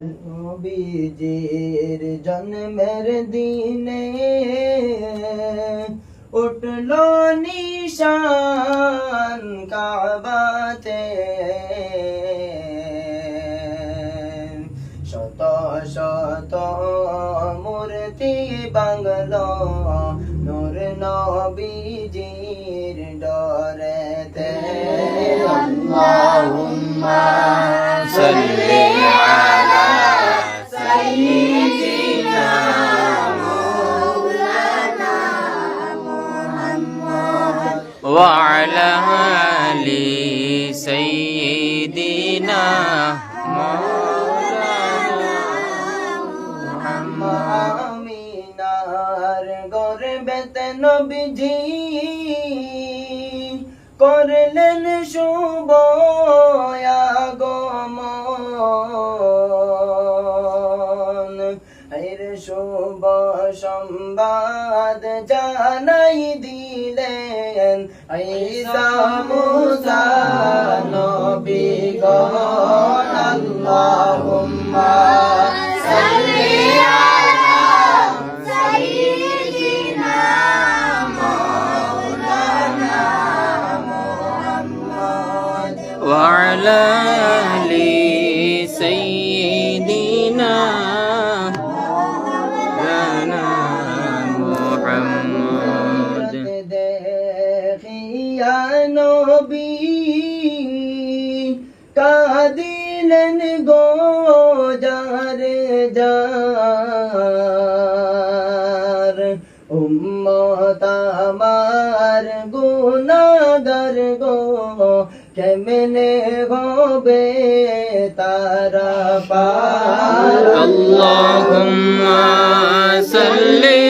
নবীজির জন্মের দিনে উঠল নিশান কাবাতে। শত শত মূর্তি বাংল নূর নবীজির নবীজি করলেন শুভ আগমন। এর শুভ সংবাদ জানাই দিলেন ঈসা মুসা নবী গণ। আল্লাহুম্মা দিলেন গো যারে যার। উম্মত আমার গুনাগার গো কেমনে হবে তারা পার? আল্লাহুম্মা সাল্লি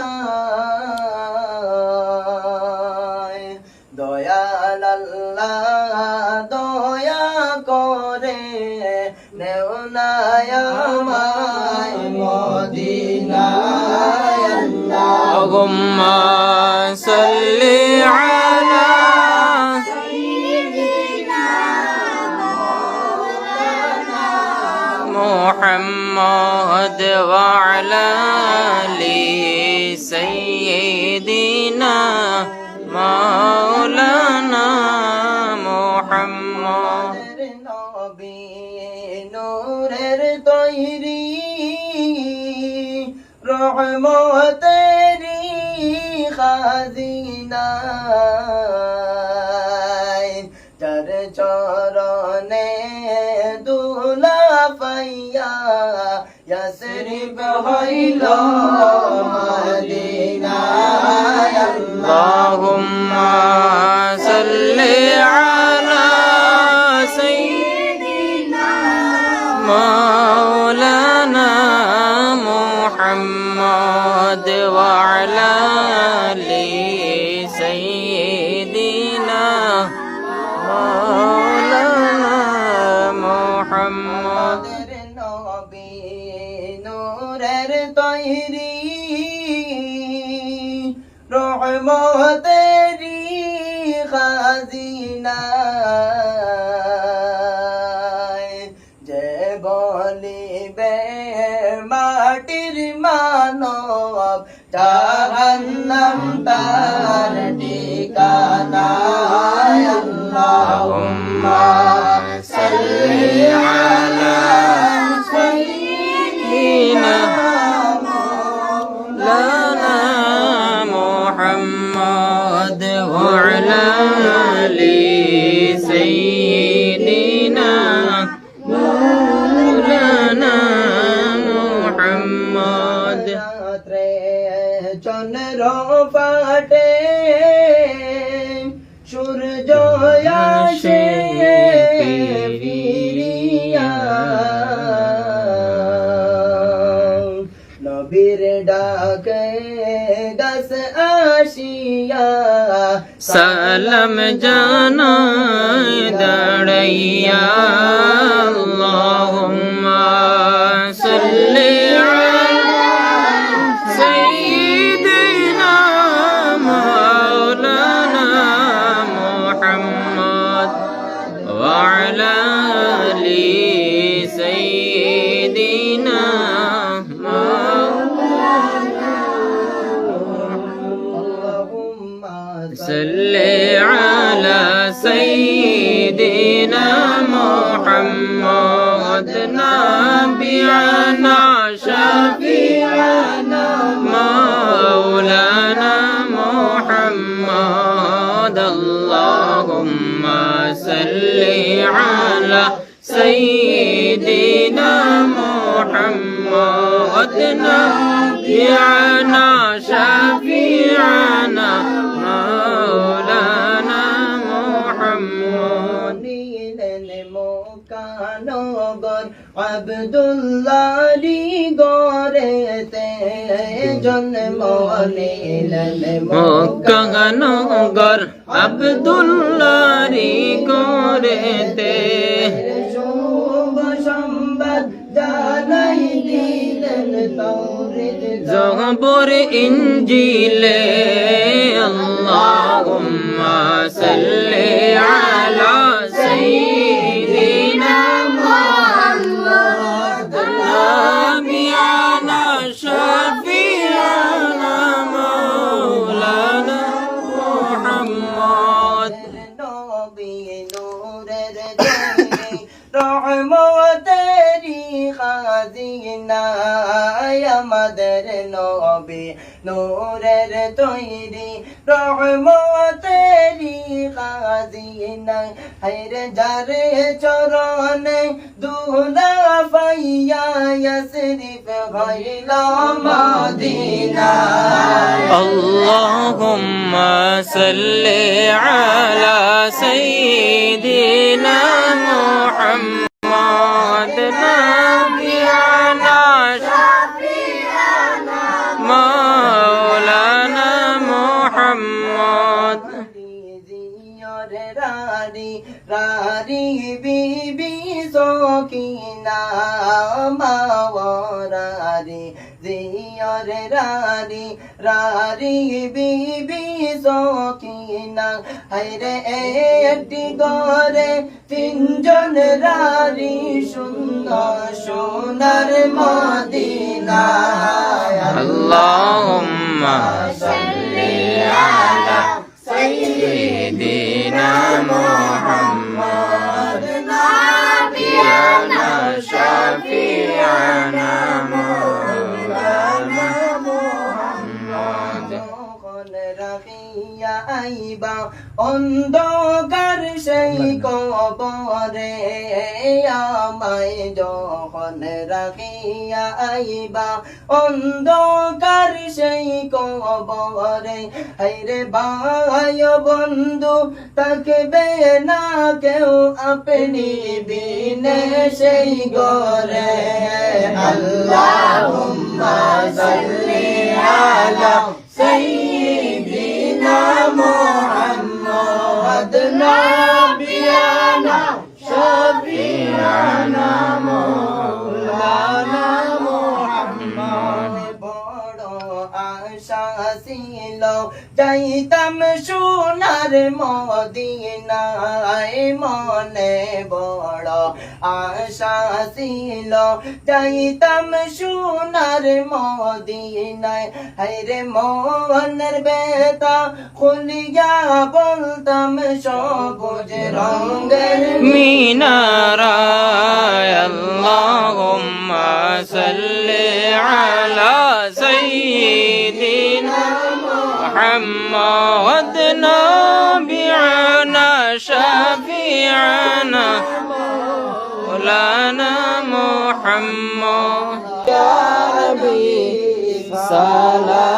মদিনায় দয়াল আল্লাহ দয়া করে নেওনায় আমায় মদিনায়। আল্লাহ محمد وعلى آل سيدنا مولانا محمد নবী নূরের তৈরি রহমতেরি খাজিনা যার চরণে ইয়াসরিব হইল মদিনায় আল্লাহুম্মা সাল্লি আলা মাটির মানব জাহান্নাম তার সালাম জানাই দাঁড়াইয়া محمد نبينا شفيعنا مولانا محمد নিলেন মোকানগর আবদুল্লারি গরেতে জন্ম নিলেন মক্কানগর আবদুল্লারি করেতে জহবর ইঞ্জিলে আল্লাহুম্মা সাল্লি আলা নূরের তৈরি রহমতেরি খাজিনা হায়রে যারে চরণে দুলা পাইয়া ইয়াসরিফ হইল Medina اللهم صل على سيدنا محمد Rari bibi sokina mawarari Ziyar rari rari bibi sokina Hayre ekti gore tinjon rari Shundo shunar madina Allahumma salli অন্ধকার সেই কবরে আমায় যখন রাখিয়া আইবা অন্ধকার সেই কবরে। হাইরে ভাই বন্ধু তাকবে না কেউ আপনি বিনে সেই গরে আল্লাহুম্মা সাল্লি আলা সাইয়্যিদিনা মুহাম্মদ ছিল। যাইতাম সোনার মদিনায় মনে আশা ছিল যাইতাম সোনার মদিনায় হাইরে মনের বেতা খুলিয়া বলতাম সবুজ রঙের মিনারায় اللهم صل على سيدنا محمد نبينا شفيعنا মৌলানা মোহাম্মদ সালা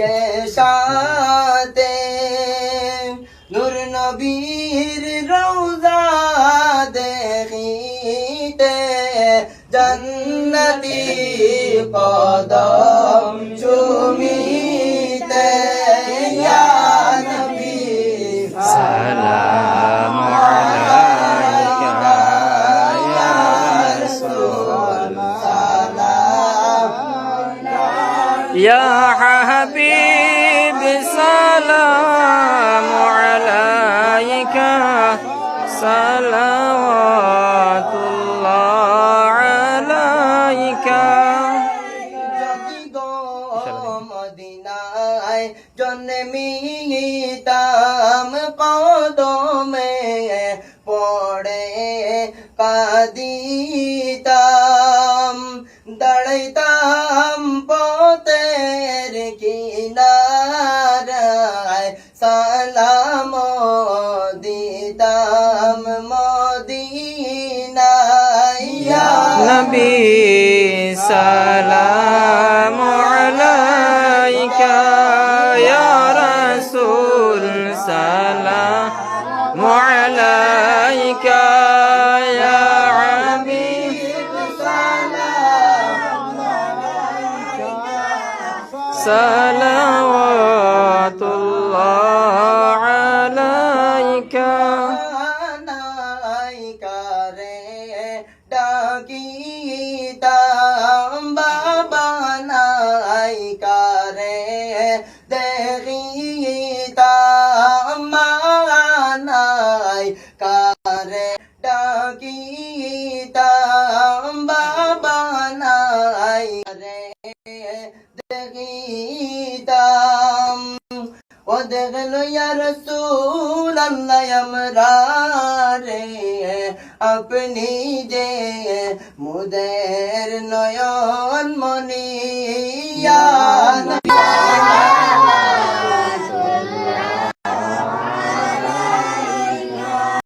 কেশাতে নূর নবীর রৌজা দেখিতে জন্নতি পদা দিতাম মদিনা নবী সালাম ওদের লইয়া রসুল আল্লাহ আমরারে আপনি যে মুদের নয়ন মনিয়া